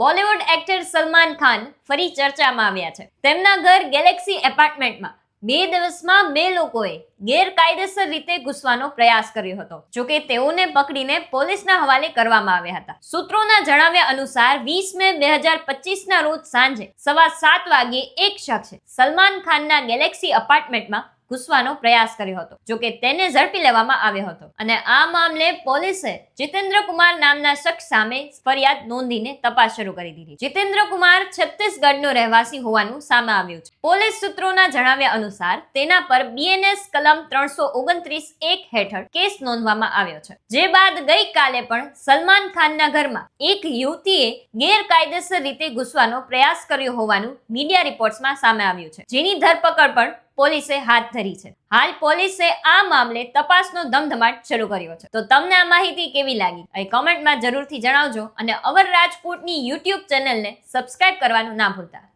Bollywood actor Salman Khan ફરી ચર્ચામાં આવ્યા છે. તેમના ઘર ગેલેક્સી એપાર્ટમેન્ટમાં. બે દિવસમાં બે લોકોએ ગેરકાયદેસર રીતે ઘૂસવાનો પ્રયાસ કર્યો હતો. જોકે તેઓને પકડીને પોલીસના હવાલે કરવામાં આવ્યા હતા. સૂત્રોના જણાવ્યા અનુસાર, વીસ મે બે હજાર પચીસના રોજ સાંજે સવા સાત વાગ્યે એક શખ્સે સલમાન ખાનના ગેલેક્સી અપાર્ટમેન્ટમાં ઘૂસવાનો પ્રયાસ કર્યો હતો જોકે તેને ઝડપી લેવામાં આવ્યો હતો. અને આ મામલે પોલીસે જીતેન્દ્ર કુમાર નામના શખ્સ સામે ફરિયાદ નોંધીને તપાસ શરૂ કરી દીધી. જીતેન્દ્ર કુમાર છત્તીસગઢનો રહેવાસી હોવાનું સામે આવ્યું છે. પોલીસ સૂત્રોના જણાવ્યા અનુસાર તેના પર બીએનએસ કલમ ત્રણસો ઓગણત્રીસ એક હેઠળ કેસ નોંધવામાં આવ્યો છે. જે બાદ ગઈકાલે પણ સલમાન ખાનના ઘરમાં એક યુવતીએ ગેરકાયદેસર રીતે ઘૂસવાનો પ્રયાસ કર્યો હોવાનું મીડિયા રિપોર્ટ્સમાં સામે આવ્યું છે. જેની ધરપકડ પણ પોલીસે હાથ ધરી છે. હાલ પોલીસે આ મામલે તપાસનો ધમધમાટ શરૂ કર્યો છે. તો તમને આ માહિતી કેવી લાગી? એ કોમેન્ટમાં જરૂરથી જણાવજો અને અવર રાજકોટની યુટ્યુબ ચેનલને સબસ્ક્રાઇબ કરવાનું ના ભૂલતા.